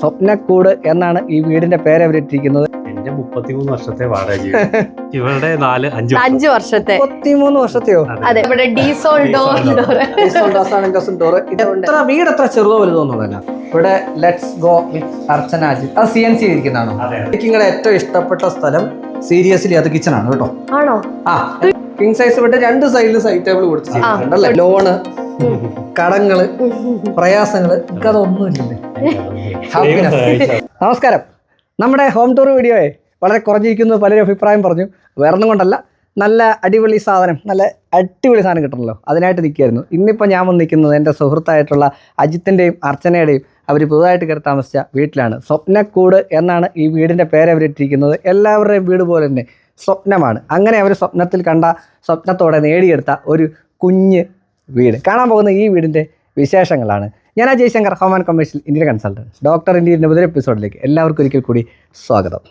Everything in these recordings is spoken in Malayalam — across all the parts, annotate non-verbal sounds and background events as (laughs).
സ്വപ്നക്കൂട് എന്നാണ് ഈ വീടിന്റെ പേര് അവരിട്ടിരിക്കുന്നത്. എന്റെ മുപ്പത്തിമൂന്ന് വർഷത്തെ വാടക (laughs) ഇവരുടെ നാല് അഞ്ച്. അഞ്ചു വർഷത്തെ. മുപ്പത്തിമൂന്ന് വർഷത്തെയോ? അതെ. ഇവിടെ ഡീസോൾ ഡോർ ഡോർ ഇത് എത്ര വീട് എത്ര ചെറുതോ വലുതോ എന്നുള്ളതല്ല ഇവിടെ ലെറ്റ്സ് ഗോ വിത്ത് അർച്ചനാജി അത് സി എൻ സി ഇരിക്കുന്നതാണോ. എനിക്ക് നിങ്ങളുടെ ഏറ്റവും ഇഷ്ടപ്പെട്ട സ്ഥലം സീരിയസ്ലി അത് കിച്ചൺ ആണ് കേട്ടോ. ആണോ? ആ കിങ് സൈസ് വിട്ട് രണ്ട് സൈഡിൽ സൈഡ് ടേബിൾ കൊടുത്തിട്ടുണ്ടല്ലേ ലോണ് കടങ്ങൾ പ്രയാസങ്ങൾ (laughs) ദൈവം നമസ്കാരം. നമ്മുടെ ഹോം ടൂർ വീഡിയോയെ വളരെ കുറഞ്ഞിരിക്കുന്നു പലരും അഭിപ്രായം പറഞ്ഞു. വേറൊന്നും കൊണ്ടല്ല. നല്ല അടിപൊളി സാധനം നല്ല അടിപൊളി സാധനം കിട്ടണമല്ലോ അതിനായിട്ട് നിൽക്കുകയായിരുന്നു. ഇന്നിപ്പോൾ ഞാൻ വന്ന് നിൽക്കുന്നത് എന്റെ സുഹൃത്തായിട്ടുള്ള അജിത്തിന്റെയും അർച്ചനയുടെയും. അവർ പുതുതായിട്ട് കയറി താമസിച്ച വീട്ടിലാണ്. സ്വപ്നക്കൂട് എന്നാണ് ഈ വീടിന്റെ പേര് അവരിട്ടിരിക്കുന്നത്. എല്ലാവരുടെയും വീട് പോലെ തന്നെ. സ്വപ്നമാണ്. അങ്ങനെ അവർ സ്വപ്നത്തിൽ കണ്ട സ്വപ്നത്തോടെ നേടിയെടുത്ത ഒരു കുഞ്ഞ് വീട്. കാണാൻ പോകുന്ന ഈ വീടിന്റെ വിശേഷങ്ങളാണ്. ഞാൻ ആ Jayashankar home commercial Indian consultant doctor ഇന്ത്യന്റെ പുതിയ എപ്പിസോഡിലേക്ക് എല്ലാവർക്കും ഒരിക്കൽ കൂടി സ്വാഗതം.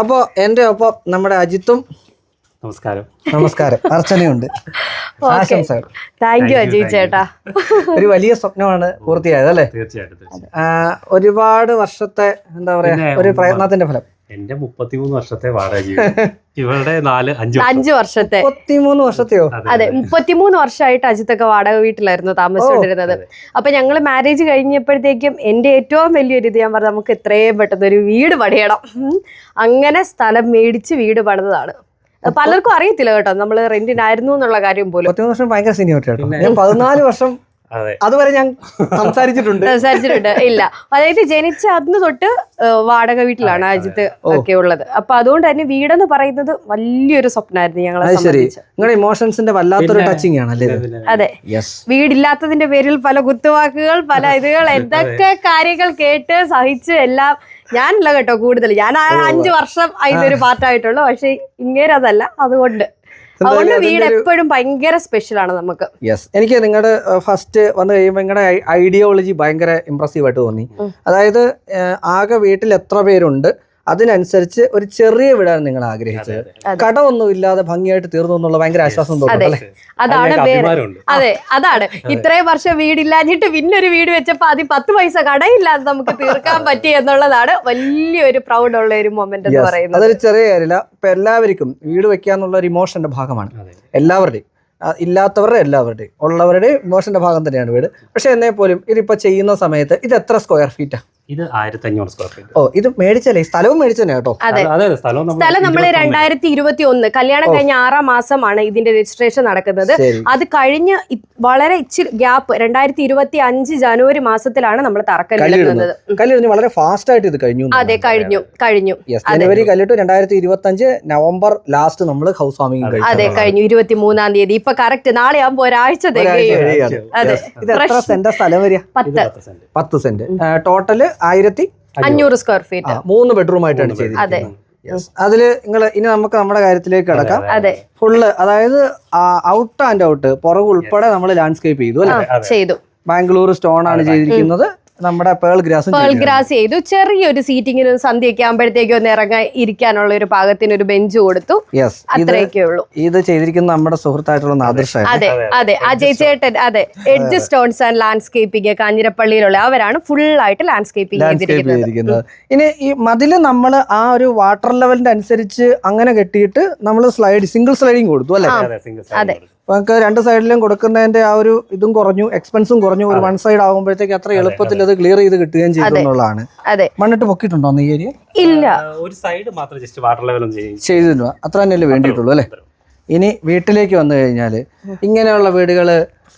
അപ്പോൾ എന്റെ ഒപ്പം നമ്മുടെ അജിത്തും നമസ്കാരം. നമസ്കാരം. അർച്ചനയുണ്ട്. ആശംസകൾ താങ്ക് യു അജയ് ചേട്ടാ. ഒരു വലിയ സ്വപ്നമാണ് പൂർത്തിയായത് അല്ലേ? തീർച്ചയായിട്ടും ഒരുപാട് വർഷത്തെ എന്താ പറയാ ഒരു പ്രയത്നത്തിന്റെ ഫലം. എന്റെ മുപ്പത്തിമൂന്ന് വർഷത്തെ വാടക ജീവിതം. (laughs) ഇവരുടെ നാല് അഞ്ച് അഞ്ച് വർഷത്തെ. മുപ്പത്തിമൂന്ന് വർഷത്തെയോ? അതെ മുപ്പത്തിമൂന്ന് വർഷമായിട്ട് അജിത്തൊക്കെ വാടക വീട്ടിലായിരുന്നു താമസിച്ചുകൊണ്ടിരുന്നത്. അപ്പൊ ഞങ്ങൾ മാരേജ് കഴിഞ്ഞപ്പോഴത്തേക്കും എന്റെ ഏറ്റവും വലിയൊരു ഇത് ഞാൻ പറഞ്ഞു നമുക്ക് എത്രയും പെട്ടെന്ന് ഒരു വീട് പണിയണം. അങ്ങനെ സ്ഥലം മേടിച്ച് വീട് പണിതതാണ്. പലർക്കും അറിയത്തില്ല കേട്ടോ നമ്മൾ റെന്റിനായിരുന്നു എന്നുള്ള കാര്യം പോലും. മുപ്പത്തിമൂന്ന് വർഷം ഭയങ്കര സീനിയോറിറ്റി ഞാൻ പതിനാല് വർഷം അതെ. അതുവരെ ഞാൻ സംസാരിച്ചിട്ടുണ്ട്. സംസാരിച്ചിട്ടുണ്ട്. ഇല്ല. അതായത് ജനിച്ച അന്ന് തൊട്ട് വാടക വീട്ടിലാണ് അജിത്ത് ഒക്കെ ഉള്ളത്. അപ്പൊ അതുകൊണ്ട് തന്നെ വീടെന്ന് പറയുന്നത് വലിയൊരു സ്വപ്നമായിരുന്നു ഞങ്ങളെ നിങ്ങളുടെ ഇമോഷൻസിന്റെ വല്ലാത്തൊരു ടച്ചിങ് ആണല്ലേ ഇത്? അതെ. യെസ് വീടില്ലാത്തതിന്റെ പേരിൽ പല കുത്തുവാക്കുകൾ പല ഇതുകൾ എന്തൊക്കെ കാര്യങ്ങൾ കേട്ട് സഹിച്ച് എല്ലാം ഞാനല്ല കേട്ടോ കൂടുതൽ ഞാൻ അഞ്ചു വർഷം പാർട്ട് പാർട്ടായിട്ടുള്ളൂ. പക്ഷെ ഇങ്ങനെ അതല്ല. അതുകൊണ്ട്. അതുകൊണ്ട് വീട് എപ്പോഴും ഭയങ്കര സ്പെഷ്യൽ ആണ് നമുക്ക്. യെസ് എനിക്ക് നിങ്ങളുടെ ഫസ്റ്റ് വന്ന് കഴിയുമ്പോൾ നിങ്ങളുടെ ഐഡിയോളജി ഭയങ്കര ഇമ്പ്രസീവ് ആയിട്ട് തോന്നി. അതായത് ആകെ വീട്ടിൽ എത്ര പേരുണ്ട്? അതിനനുസരിച്ച് ഒരു ചെറിയ വീടാണ് നിങ്ങൾ ആഗ്രഹിച്ചത്. കട കടമൊന്നും ഇല്ലാതെ ഭംഗിയായിട്ട് തീർന്നു എന്നുള്ള ഭയങ്കര ആശ്വാസം തോന്നുന്നു അതാണ് വേറെ. അതെ അതാണ്. ഇത്രയും വർഷം വീടില്ലാഞ്ഞിട്ട് പിന്നെ ഒരു വീട് വെച്ചപ്പോ ആദ്യം പത്ത് പൈസ കടയില്ലാതെ നമുക്ക് തീർക്കാൻ പറ്റി എന്നുള്ളതാണ് വലിയൊരു പ്രൗഡ് ഉള്ള ഒരു മൊമെന്റ് എന്ന് പറയുന്നത്. അതൊരു ചെറിയ കാര്യമില്ല. ഇപ്പൊ എല്ലാവർക്കും വീട് വെക്കാന്നുള്ള ഒരു ഇമോഷന്റെ ഭാഗമാണ്. എല്ലാവരുടെയും. ഇല്ലാത്തവരുടെ എല്ലാവരുടെയും. ഉള്ളവരുടെയും ഇമോഷന്റെ ഭാഗം തന്നെയാണ് വീട്. പക്ഷെ എന്നേ പോലും ഇതിപ്പോ ചെയ്യുന്ന സമയത്ത് ഇത് എത്ര സ്ക്വയർ ഫീറ്റാ ഇത് ആയിരത്തി അഞ്ഞൂറ് സ്ക്വയർ ഫീറ്റ് ഓ ഇത് മേടിച്ചല്ലേ? സ്ഥലവും മേടിച്ചതന്നെ കേട്ടോ? അതെ. അതെ സ്ഥലം നമ്മൾ സ്ഥലം നമ്മൾ രണ്ടായിരത്തി ഇരുപത്തി ഒന്ന് കല്യാണം കഴിഞ്ഞ ആറാം മാസമാണ് ഇതിന്റെ രജിസ്ട്രേഷൻ നടക്കുന്നത്. അത് കഴിഞ്ഞ് വളരെ ഇച്ചിരി ഗ്യാപ്പ് രണ്ടായിരത്തി ഇരുപത്തി അഞ്ച് ജനുവരി മാസത്തിലാണ് നമ്മൾ തറക്കല്ലിടുന്നത് കല്ലിടുന്നു കല്ലിടുന്നു വളരെ ഫാസ്റ്റ് ആയിട്ട് ഇത് കഴിഞ്ഞു അതെ കഴിഞ്ഞു കഴിഞ്ഞു. ജനുവരി കല്ലിട്ട് രണ്ടായിരത്തി ഇരുപത്തി അഞ്ച് നവംബർ ലാസ്റ്റ് നമ്മൾ ഹൗസ് വാമിങ് അതെ കഴിഞ്ഞു ഇരുപത്തി മൂന്നാം തീയതി. ഇപ്പൊ കറക്റ്റ് നാളെ ആകുമ്പോ ഒരാഴ്ച അതെ. ഇത് എത്ര സ്ഥലം വരിക? സെന്റ് പത്ത് സെന്റ് ടോട്ടൽ ആയിരത്തി അഞ്ഞൂറ്. സ്ക്വയർ ഫീറ്റ് മൂന്ന് ബെഡ്റൂം ആയിട്ടാണ് ചെയ്തത് ചെയ്തിരിക്കുന്നത്. അതെ. അതിൽ നിങ്ങൾ ഇനി നമുക്ക് നമ്മുടെ കാര്യത്തിലേക്ക് കിടക്കാം. അതെ ഫുള്ള് അതായത് ഔട്ട് ആൻഡ് ഔട്ട് പുറകുൾപ്പെടെ നമ്മൾ ലാൻഡ്സ്കേപ്പ് ചെയ്തു അല്ലെ? ചെയ്തു. ബാംഗ്ലൂർ സ്റ്റോൺ ആണ് ചെയ്തിരിക്കുന്നത്. നമ്മുടെ പേൾ ഗ്രാസ് പേൾ ഗ്രാസ് ചെയ്തു. ചെറിയൊരു സീറ്റിങ്ങിനും സന്ധ്യയൊക്കെ ആകുമ്പോഴത്തേക്കും ഒന്ന് ഇറങ്ങാൻ ഇരിക്കാനുള്ള ഒരു പാകത്തിന് ഒരു ബെഞ്ച് കൊടുത്തു. യെസ് അത്രയൊക്കെ ഉള്ളൂ. ഇത് ചെയ്തിരിക്കുന്ന നമ്മുടെ സുഹൃത്തായിട്ടുള്ള ആദർശ അതെ അതെ അജയ് ചേട്ടൻ അതെ. എഡ്ജ് സ്റ്റോൺസ് ആൻഡ് ലാൻഡ്സ്കേപ്പിംഗ് കാഞ്ഞിരപ്പള്ളിയിലുള്ള അവരാണ് ഫുൾ ആയിട്ട് ലാൻഡ്സ്കേപ്പിംഗ് ചെയ്തിരിക്കുന്നത്. ഇനി ഈ മതിൽ നമ്മൾ ആ ഒരു വാട്ടർ ലെവലിന്റെ അനുസരിച്ച് അങ്ങനെ കെട്ടിയിട്ട് നമ്മൾ സ്ലൈഡ് സിംഗിൾ സ്ലൈഡിങ് കൊടുത്തു അല്ലേ? അതെ നമുക്ക് രണ്ട് സൈഡിലും കൊടുക്കുന്നതിന്റെ ആ ഒരു ഇതും കുറഞ്ഞു എക്സ്പെൻസും കുറഞ്ഞു. ഒരു വൺ സൈഡ് ആകുമ്പോഴത്തേക്ക് അത്ര എളുപ്പത്തിൽ അത്. ക്ലിയർ ചെയ്ത് കിട്ടുകയും ചെയ്തു എന്നുള്ളതാണ്. അതെ. മണ്ണിട്ട് പൊക്കിയിട്ടുണ്ടോ ഈ ഏരിയ? ഇല്ല. ഒരു സൈഡ് മാത്രം ജസ്റ്റ് വാട്ടർ ലെവൽ ചെയ്തില്ല അത്ര തന്നെയല്ലേ വേണ്ടിയിട്ടുള്ളൂ അല്ലേ? ഇനി വീട്ടിലേക്ക് വന്നു കഴിഞ്ഞാൽ ഇങ്ങനെയുള്ള വീടുകൾ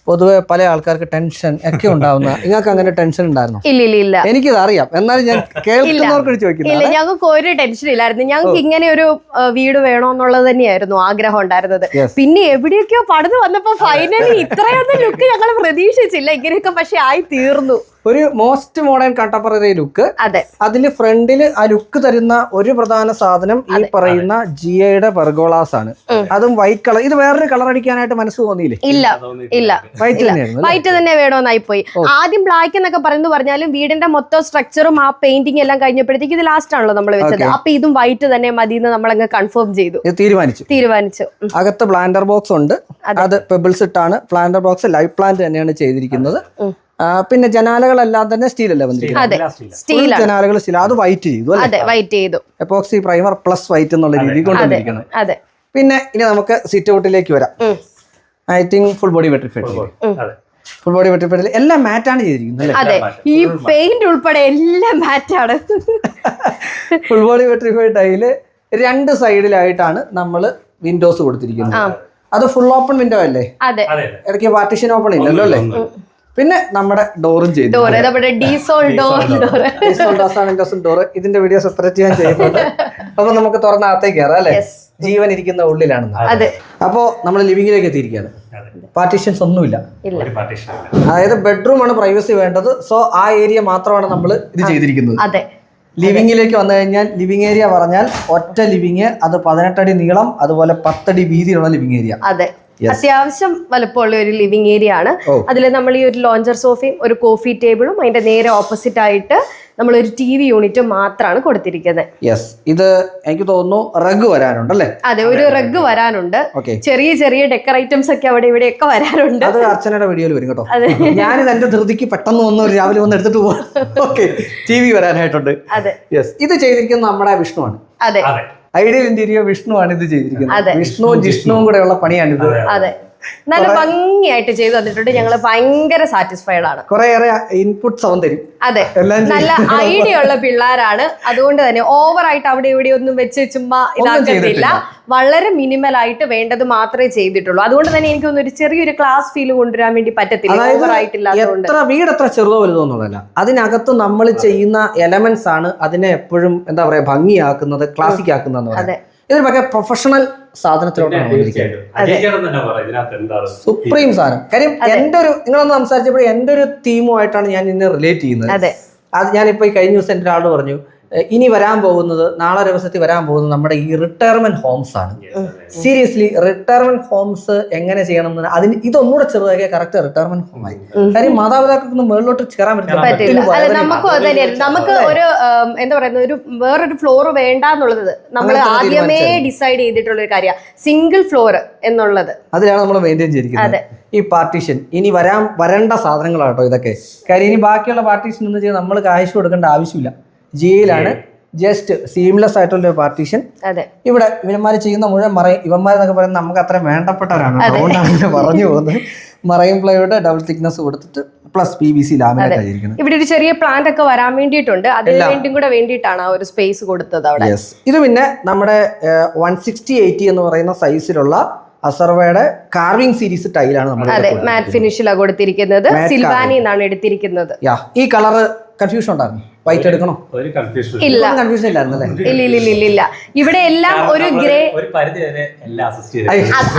പൊതുവെ പല ആൾക്കാർക്ക് ടെൻഷൻ ഒക്കെ ഉണ്ടാവുന്ന (laughs) നിങ്ങൾക്ക് അങ്ങനെ ടെൻഷൻ ഉണ്ടായിരുന്നു? ഇല്ല ഇല്ല ഇല്ല. എനിക്കിത് അറിയാം എന്നാലും ഞാൻ കേൾക്കുന്നവർക്ക് ഇല്ല ഞങ്ങൾക്ക് ഒരു ടെൻഷൻ ഇല്ലായിരുന്നു. ഞങ്ങൾക്ക് ഇങ്ങനെ ഒരു വീട് വേണോന്നുള്ളത് തന്നെയായിരുന്നു ആഗ്രഹം ഉണ്ടായിരുന്നത്. പിന്നെ എവിടെയൊക്കെയോ പണിത് വന്നപ്പോ ഫൈനലി ഇത്രയൊന്നും ലുക്ക് ഞങ്ങൾ പ്രതീക്ഷിച്ചില്ല. ഇങ്ങനെയൊക്കെ പക്ഷെ ആയി തീർന്നു. ഒരു മോസ്റ്റ് മോഡേൺ കണ്ടംപററി ലുക്ക് അതെ. അതിന് ഫ്രണ്ടിൽ ആ ലുക്ക് തരുന്ന ഒരു പ്രധാന സാധനം ഈ പറയുന്ന ജിയയുടെ പെർഗോളാസ് ആണ്. അതും വൈറ്റ് കളർ ഇത് വേറൊരു കളർ അടിക്കാനായിട്ട് മനസ്സ് തോന്നിയില്ലേ? ഇല്ല ഇല്ല വൈറ്റ് വൈറ്റ് തന്നെ വേണമെന്നായി പോയി ആദ്യം ബ്ലാക്ക് എന്നൊക്കെ പറയുന്നത് പറഞ്ഞാലും വീടിന്റെ മൊത്തം സ്ട്രക്ചറും ആ പെയിന്റിംഗ് എല്ലാം കഴിഞ്ഞപ്പോഴത്തേക്ക് ഇത് ലാസ്റ്റ് ആണല്ലോ നമ്മൾ വെച്ചത്. അപ്പൊ ഇതും വൈറ്റ് തന്നെ മതി എന്ന് നമ്മൾ അങ്ങ് കൺഫേം ചെയ്തു. ഇത് തീരുമാനിച്ചു. തീരുമാനിച്ചു. അകത്ത് പ്ലാന്റർ ബോക്സ് ഉണ്ട്. അത്. പെബിൾസ് ഇട്ടാണ്. പ്ലാന്റർ ബോക്സ് ലൈഫ് പ്ലാന്റ് തന്നെയാണ് ചെയ്തിരിക്കുന്നത്. പിന്നെ ജനാലകളെല്ലാം തന്നെ സ്റ്റീൽ അല്ലേ വന്നിരിക്കുന്നത് സ്റ്റീലാണ്. ജനാലകൾ സ്റ്റീൽ. അത് വൈറ്റ് ചെയ്തു അല്ലേ? അതെ വൈറ്റ് ചെയ്തു. എപ്പോക്സി പ്രൈമർ പ്ലസ് വൈറ്റ് എന്നുള്ള രീതി കൊണ്ടുവന്നിരിക്കുന്നത്. അതെ പിന്നെ ഇനി നമുക്ക് സിറ്റ് ഔട്ടിലേക്ക് വരാം. I think full body vitrified അതെ. ഫുൾ ബോഡി വെട്രിഫൈഡ് എല്ലാം മാറ്റാണ് ചെയ്തിരിക്കുന്നത് അല്ലേ? അതെ. ഈ പെയിന്റ് ഉൾപ്പെടെ എല്ലാം മാറ്റാണ് ഫുൾ ബോഡി വെട്രിഫൈഡ് ടൈൽ രണ്ട് സൈഡിലായിട്ടാണ് നമ്മൾ വിൻഡോസ് കൊടുത്തിരിക്കുന്നത്. അത് ഫുൾ ഓപ്പൺ വിൻഡോ അല്ലേ? അതെ. അതെ ഇടയ്ക്ക് പാർട്ടിഷൻ ഓപ്പൺ ഇല്ലല്ലോ അല്ലേ. പിന്നെ നമ്മുടെ ഡോറും ചെയ്തു. ഡോർ ഡീസോൾ ഡോർ ഡോർ വിൻഡോസും ഡോർ ഇതിന്റെ വീഡിയോ സെപ്പറേറ്റ് ചെയ്യാൻ ചെയ്യുന്നുണ്ട്? അപ്പൊ നമുക്ക് തുറന്ന അകത്തേക്ക് കയറാം അല്ലെ? ജീവൻ ഇരിക്കുന്ന ഉള്ളിലാണ് അതെ. അപ്പോ നമ്മൾ ലിവിംഗിലേക്ക് എത്തിയിരിക്കുകയാണ്. പാർട്ടീഷൻസ് ഒന്നുമില്ല. ഇല്ല. ഒരു ഇല്ല. അതായത് ബെഡ്റൂം ആണ് പ്രൈവസി വേണ്ടത്. സോ ആ ഏരിയ മാത്രമാണ് നമ്മൾ ഇത് ചെയ്തിരിക്കുന്നത്. അതെ. ലിവിങ്ങിലേക്ക് വന്നു കഴിഞ്ഞാൽ ലിവിങ് ഏരിയ പറഞ്ഞാൽ ഒറ്റ ലിവിങ് അത് പതിനെട്ടടി നീളം അതുപോലെ പത്തടി വീതിയുള്ള ലിവിങ് ഏരിയ. അതെ. അത്യാവശ്യം വലുപ്പമുള്ള ഒരു ലിവിംഗ് ഏരിയ ആണ്. അതിൽ നമ്മൾ ഈ ഒരു ലോഞ്ചർ സോഫയും ഒരു കോഫി ടേബിളും അതിന്റെ നേരെ ഓപ്പോസിറ്റ് ആയിട്ട് നമ്മൾ ഒരു ടി വി യൂണിറ്റും മാത്രമാണ് കൊടുത്തിരിക്കുന്നത് യെസ് ഇത് എനിക്ക് തോന്നുന്നു റഗ് വരാനുണ്ട് അല്ലേ? അതെ ഒരു റഗ് വരാനുണ്ട്. ചെറിയ ചെറിയ ഡെക്കർ ഐറ്റംസ് ഒക്കെ അവിടെ ഇവിടെ ഒക്കെ വരാനുണ്ട് അത് അർച്ചനയുടെ വീഡിയോയിൽ വരും കേട്ടോ. (laughs) ഞാനിത് എന്റെ ധൃതിക്ക് പെട്ടെന്ന് വന്ന് ഒരു രാവിലെ വന്ന് എടുത്തിട്ട് പോകാം ഓക്കെ ടി വി വരാനായിട്ടുണ്ട്. അതെ. യെസ് ഇത് ചെയ്തിരിക്കുന്നത് നമ്മുടെ വിഷ്ണുവാണ് അതെ. അതെ. ഐഡിയൽ ഇന്റീരിയർ വിഷ്ണു ആണ് ഇത് ചെയ്തിരിക്കുന്നത്. വിഷ്ണു വിഷ്ണുവും ജിഷ്ണുവും കൂടെയുള്ള പണിയാണിത് അതെ. നല്ല ഭംഗിയായിട്ട് ചെയ്തു തന്നിട്ടുണ്ട്. ഞങ്ങൾ ഭയങ്കര സാറ്റിസ്ഫൈഡ് ആണ്. കുറേയേറെ ഇൻപുട്സ് സൗന്ദര്യം അതെ. നല്ല ഐഡിയ ഉള്ള (laughs) പിള്ളേരാണ്. അതുകൊണ്ട് തന്നെ ഓവർ ആയിട്ട് അവിടെ ഇവിടെ ഒന്നും വെച്ച് ചുമ്മാ ഇതാക്കത്തില്ല. വളരെ മിനിമൽ ആയിട്ട് വേണ്ടത് മാത്രമേ ചെയ്തിട്ടുള്ളൂ. അതുകൊണ്ട് തന്നെ എനിക്ക് തോന്നുന്നു ഒരു ചെറിയൊരു ക്ലാസ് ഫീൽ കൊണ്ടുവരാൻ വേണ്ടി പറ്റത്തില്ല. ഓവർ ആയിട്ടില്ലാത്തതുകൊണ്ട്. എത്ര വീട് എത്ര ചെറുതോ വലുതോ എന്നുള്ളതല്ല അതിനകത്ത് നമ്മൾ ചെയ്യുന്ന എലമെന്റ്സ് ആണ് അതിനെ എപ്പോഴും എന്താ പറയാ ഭംഗിയാക്കുന്നത് ക്ലാസിക് ആക്കുന്നതെന്ന് അതെ. ഇതിൽ പക്ഷേ പ്രൊഫഷണൽ സാധനത്തിലോട്ടാണ് സുപ്രീം സാധനം. കാര്യം എന്റെ ഒരു നിങ്ങളൊന്ന് സംസാരിച്ചപ്പോൾ എന്റെ ഒരു തീമുമായിട്ടാണ് ഞാൻ ഇന്ന് റിലേറ്റ് ചെയ്യുന്നത്. അതെ. അത് ഞാനിപ്പോൾ ഈ കഴിഞ്ഞ ദിവസം എന്റെ ഒരാളോട് പറഞ്ഞു "എഹ്, ഇനി വരാൻ പോകുന്നത് നാളെ ദിവസത്തിൽ വരാൻ പോകുന്നത് നമ്മുടെ ഈ റിട്ടയർമെന്റ് ഹോംസ് ആണ്. സീരിയസ്ലി റിട്ടയർമെന്റ് ഹോംസ് എങ്ങനെ ചെയ്യണം എന്ന് അതിന് ഇതൊന്നുകൂടെ ചെറുതാക്കിയ കറക്റ്റ് റിട്ടയർമെന്റ് ഹോം ആയി. കാര്യം മാതാപിതാക്കൾക്കൊന്നും മുകളിലോട്ട് ചേരാൻ പറ്റില്ല. നമുക്കും അത് തന്നെയായിരുന്നു നമുക്ക് ഒരു എന്താ പറയുന്നത് ഒരു വേറൊരു ഫ്ലോർ വേണ്ട എന്നുള്ളത് നമ്മൾ ആദ്യമേ ഡിസൈഡ് ചെയ്തിട്ടുള്ള ഒരു കാര്യമാണ് സിംഗിൾ ഫ്ലോർ എന്നുള്ളത്. അതിലാണ് നമ്മൾ മെയിന്റെയിൻ ചെയ്തിരിക്കുന്നത്. ഈ പാർട്ടീഷൻ ഇനി വരാൻ വരേണ്ട സാധനങ്ങളാട്ടോ ഇതൊക്കെ. കാര്യം ഇനി ബാക്കിയുള്ള പാർട്ടീഷൻ എന്ന് വെച്ചാൽ നമ്മൾ കാശ് കൊടുക്കേണ്ട ആവശ്യമില്ല. ജിയിലാണ് ജസ്റ്റ് സീംലെസ് ആയിട്ടുള്ള ഒരു പാർട്ടീഷൻ അതെ. ഇവിടെ ഇവന്മാർ ചെയ്യുന്ന മുഴുവൻ മറയും. ഇവന്മാരെന്നൊക്കെ പറയുന്നത് നമുക്ക് അത്ര വേണ്ടപ്പെട്ടവരാണ്. അതുകൊണ്ടാണ് ഇങ്ങനെ പറഞ്ഞു പോകുന്നത്. (laughs) മറയും പ്ലൈയുടെ ഡബിൾ തിക്നെസ് കൊടുത്തിട്ട് plus P B C laminate ആയിരിക്കുന്നത്. ഇവിടെ ഒരു ചെറിയ പ്ലാന്റ് ഒക്കെ വരാൻ വേണ്ടിയിട്ടുണ്ട്. അതിന് വേണ്ടിയും കൂടെ വേണ്ടിയിട്ടാണ് ആ ഒരു സ്പേസ് കൊടുത്തത് അവിടെ. യെസ് ഇത് പിന്നെ നമ്മുടെ വൺ സിക്സ്റ്റി എയ്റ്റി എന്ന് പറയുന്ന സൈസിലുള്ള അസർവയുടെ കാർവിംഗ് സീരീസ് ടൈലാണ് നമ്മൾ അതെ. മാറ്റ് ഫിനിഷിലാണ് കൊടുത്തിരിക്കുന്നത്. സിൽവാനി എന്നാണ് എടുത്തിരിക്കുന്നത്. യാ ഈ കളറ് കൺഫ്യൂഷൻ ഉണ്ടായിരുന്നു. വൈറ്റ് എടുക്കണോ? ഇല്ല. കൺഫ്യൂഷൻ ഇല്ലായിരുന്നു അല്ലേ ഇല്ല ഇല്ല ഇല്ല ഇല്ല. ഇല്ല. ഇവിടെ എല്ലാം ഒരു ഗ്രേ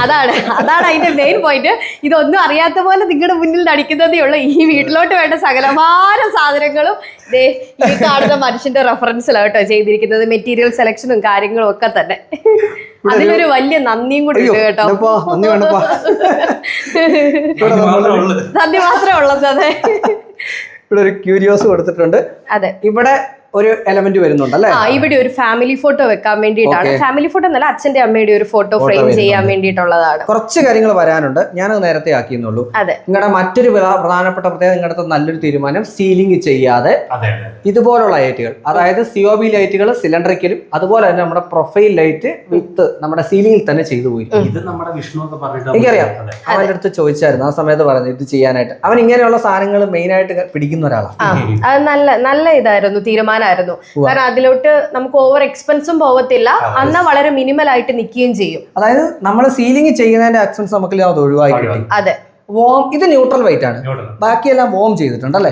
അതാണ് അതാണ് അതിന്റെ മെയിൻ പോയിന്റ് ഇതൊന്നും അറിയാത്ത പോലെ നിങ്ങളുടെ മുന്നിൽ നടിക്കുന്നതേ ഉള്ളൂ. ഈ വീട്ടിലോട്ട് വേണ്ട സകലമായ സാധനങ്ങളും ദേ ഈ കാണുന്ന മനുഷ്യന്റെ റെഫറൻസിലാണ് കേട്ടോ ചെയ്തിരിക്കുന്നത്. മെറ്റീരിയൽ സെലക്ഷനും കാര്യങ്ങളും ഒക്കെ തന്നെ. അതിലൊരു വലിയ നന്ദിയും കൂടി ഉണ്ട് കേട്ടോ. നന്ദി മാത്രമേ ഉള്ളത് അതെ. ഇവിടെ ഒരു ക്യൂരിയോസ് കൊടുത്തിട്ടുണ്ട്. അതെ. ഇവിടെ ഒരു എലമെന്റ് വരുന്നുണ്ട് അല്ലേ ആ ഇവിടെ ഒരു ഫാമിലി ഫോട്ടോ വെക്കാൻ വേണ്ടിയിട്ടാണ്. ഫാമിലി ഫോട്ടോ എന്നല്ല അച്ഛന്റെ അമ്മയുടെ ഒരു ഫോട്ടോ ഫ്രെയിം ചെയ്യാൻ വേണ്ടിയിട്ടുള്ളതാണ്. കുറച്ച് കാര്യങ്ങൾ വരാനുണ്ട്. ഞാനത് നേരത്തെ ആക്കിയെന്നുള്ളൂ. അതെ. നിങ്ങളുടെ മറ്റൊരു പ്രധാനപ്പെട്ട പ്രത്യേകത നിങ്ങളുടെ നല്ലൊരു തീരുമാനം സീലിംഗ് ചെയ്യാതെ ഇതുപോലുള്ള ലൈറ്റുകൾ അതായത് സിഒബി ലൈറ്റുകൾ സിലിണ്ടറിക്കലും അതുപോലെ തന്നെ നമ്മുടെ പ്രൊഫൈൽ ലൈറ്റ് വിത്ത് നമ്മുടെ സീലിംഗിൽ തന്നെ ചെയ്തു പോയി ഇത് നമ്മുടെ വിഷ്ണു ഒക്കെ പറഞ്ഞിട്ട് എനിക്കറിയാം. അവന്റെ അടുത്ത് ചോദിച്ചായിരുന്നു. ആ സമയത്ത് പറഞ്ഞു ഇത് ചെയ്യാനായിട്ട്. അവൻ ഇങ്ങനെയുള്ള സാധനങ്ങൾ മെയിൻ ആയിട്ട് പിടിക്കുന്ന ഒരാളാണ് അത് നല്ല നല്ല ഇതായിരുന്നു തീരുമാനമായിരുന്നു കാരണം അതിലോട്ട് നമുക്ക് ഓവർ എക്സ്പെൻസും പോവത്തില്ല അന്ന് വളരെ മിനിമൽ ആയിട്ട് നിൽക്കുകയും ചെയ്യും. അതായത് നമ്മൾ സീലിംഗ് ചെയ്യുന്നതിന്റെ എക്സ്പെൻസ് നമുക്ക് അത് ഒഴിവാക്കി കിട്ടി. അതെ. വോം ഇത് ന്യൂട്രൽ വൈറ്റ് ആണ്. ബാക്കിയെല്ലാം വോം ചെയ്തിട്ടുണ്ട് അല്ലേ.